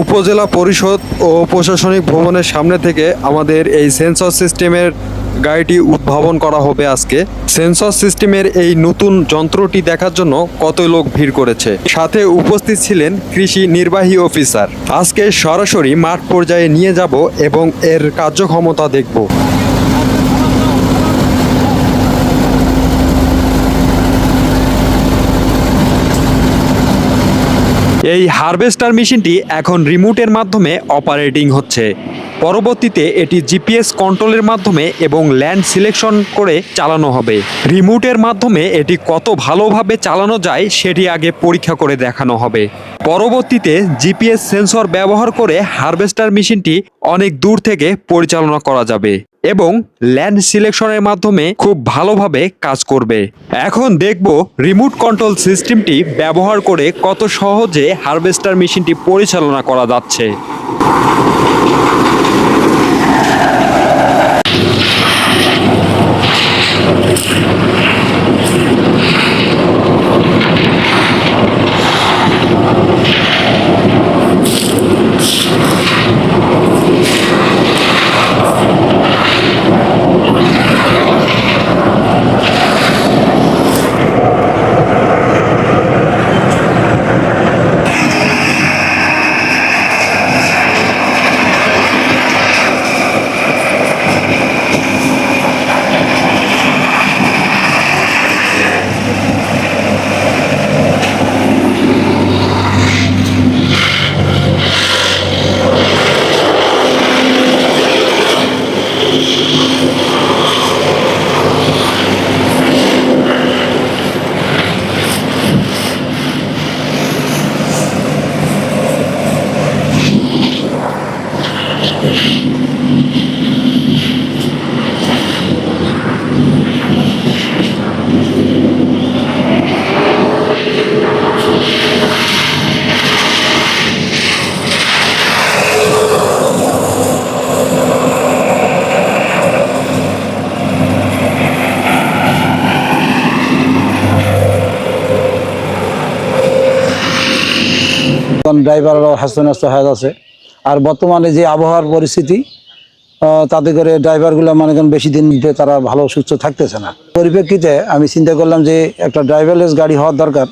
উপজেলা পরিষদ ও প্রশাসনিক ভবনের সামনে থেকে আমাদের এই সেন্সর সিস্টেমের গাড়িটি উদ্ভাবন করা হবে আজকে। সেন্সর সিস্টেমের এই নতুন যন্ত্রটি দেখার জন্য কত লোক ভিড় করেছে। সাথে উপস্থিত ছিলেন কৃষি নির্বাহী অফিসার। আজকে সরাসরি মাঠ পর্যায়ে নিয়ে যাব এবং এর কার্যক্ষমতা দেখব। এই হারভেস্টার মেশিনটি এখন রিমোটের মাধ্যমে অপারেটিং হচ্ছে। পরবর্তীতে এটি জিপিএস কন্ট্রোলের মাধ্যমে এবং ল্যান্ড সিলেকশন করে চালানো হবে। রিমোটের মাধ্যমে এটি কত ভালোভাবে চালানো যায় সেটি আগে পরীক্ষা করে দেখানো হবে। পরবর্তীতে জিপিএস সেন্সর ব্যবহার করে হারভেস্টার মেশিনটি অনেক দূর থেকে পরিচালনা করা যাবে এবং ল্যান্ড সিলেকশনের মাধ্যমে খুব ভালোভাবে কাজ করবে। এখন দেখব রিমোট কন্ট্রোল সিস্টেমটি ব্যবহার করে কত সহজে হারভেস্টার মেশিনটি পরিচালনা করা যাচ্ছে। ড্রাইভাররাও হাস্ত ন্যস্ত হয়ে যাচ্ছে আর বর্তমানে যে আবহাওয়ার পরিস্থিতি তাতে করে ড্রাইভারগুলো মনে করেন বেশি দিন তারা ভালো সুস্থ থাকতেছে না। পরিপ্রেক্ষিতে আমি চিন্তা করলাম যে একটা ড্রাইভারলেস গাড়ি হওয়ার দরকার।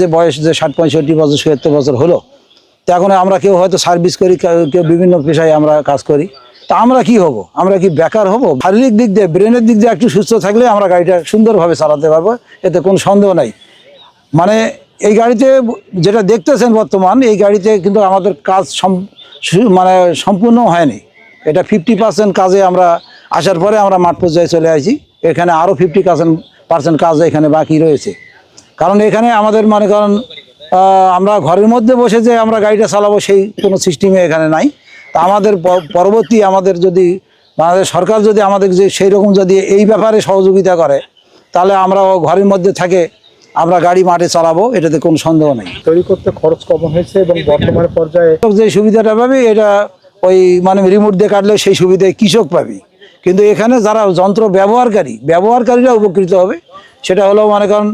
যে বয়স যে ষাট, পঁয়ষট্টি বছর সত্তর বছর হলো, তো এখন আমরা কেউ হয়তো সার্ভিস করি কেউ বিভিন্ন পেশায় আমরা কাজ করি। তা আমরা কি হব? আমরা কি বেকার হব? শারীরিক দিক দিয়ে, ব্রেনের দিক দিয়ে একটু সুস্থ থাকলে আমরা গাড়িটা সুন্দরভাবে চালাতে পারব, এতে কোনো সন্দেহ নাই। মানে এই গাড়িতে যেটা দেখতেছেন বর্তমান, এই গাড়িতে কিন্তু আমাদের কাজ মানে সম্পূর্ণ হয়নি। এটা ফিফটি পার্সেন্ট কাজে আমরা আসার পরে আমরা মাঠ পর্যায়ে চলে আসি। এখানে আরও ফিফটি পার্সেন্ট পার্সেন্ট কাজ এখানে বাকি রয়েছে। কারণ এখানে আমাদের মনে করেন আমরা ঘরের মধ্যে বসে যে আমরা গাড়িটা চালাবো সেই কোনো সিস্টেমে এখানে নাই। তা আমাদের পরবর্তী আমাদের যদি বাংলাদেশ সরকার যদি আমাদের যে সেই রকম যদি এই ব্যাপারে সহযোগিতা করে, তাহলে আমরা ঘরের মধ্যে থাকে আমরা গাড়ি মাঠে চালাবো এটাতে কোনো সন্দেহ নেই। তৈরি করতে খরচ কম হয়েছে এবং বর্তমান পর্যায়ে যে সুবিধাটা পাবে এটা ওই মানে রিমোট দিয়ে কাটলে সেই সুবিধায় কৃষক পাবে। কিন্তু এখানে যারা যন্ত্র ব্যবহারকারী ব্যবহারকারীরা উপকৃত হবে। সেটা হলো মনে করেন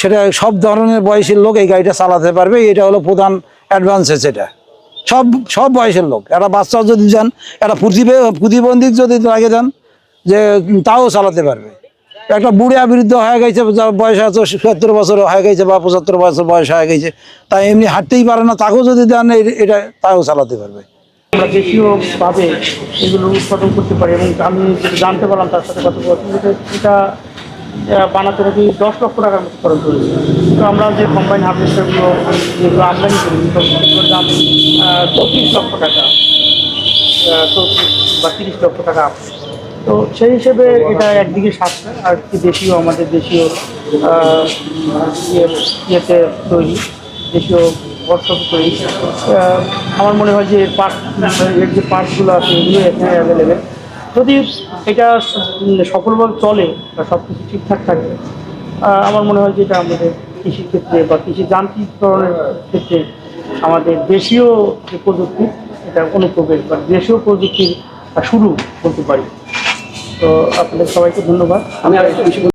সেটা সব ধরনের বয়সের লোক এই গাড়িটা চালাতে পারবে। এটা হলো প্রধান অ্যাডভান্সেস এটা। সব সব বয়সের লোক। একটা বাচ্চা যদি যান একটা প্রতিবে প্রতিবন্ধী যদি লাগে যান যে তাও চালাতে পারবে। একটা বুড়ে বৃদ্ধ হয়ে গেছে বয়স আছে সত্তর বছর হয়ে গেছে বা পঁচাত্তর বছর বয়স হয়ে গেছে তাই এমনি হাঁটতেই পারে না, তাকেও যদি দেন এটা তাও চালাতে পারবে আমরা দেশীয়ভাবে উৎপাদন করতে পারি এবং আমি জানতে পারলাম তার সাথে কথা এটা বানাতে নাকি দশ লক্ষ তো আমরা যে যেগুলো দাম লক্ষ টাকা বা তিরিশ লক্ষ টাকা। তো সেই হিসেবে এটা একদিকে সাশ্রয় আর কি দেশীয়, আমাদের দেশীয় ইয়ে- ইয়েতে তৈরি, দেশীয় বর্ষক তৈরি। আমার মনে হয় যে পার্ট এর যে পার্টসগুলো আছে, এগুলো এখানে অ্যাভেলেবেল যদি এটা সফলভাবে চলে বা সব কিছু ঠিকঠাক থাকে আমার মনে হয় যে এটা আমাদের কৃষির ক্ষেত্রে বা কৃষি যান্ত্রিকরণের ক্ষেত্রে আমাদের দেশীয় যে প্রযুক্তি, এটা অনুপ্রবেশ বা দেশীয় প্রযুক্তির শুরু বলতে পারি। তো আপনাদের সবাইকে ধন্যবাদ। আমি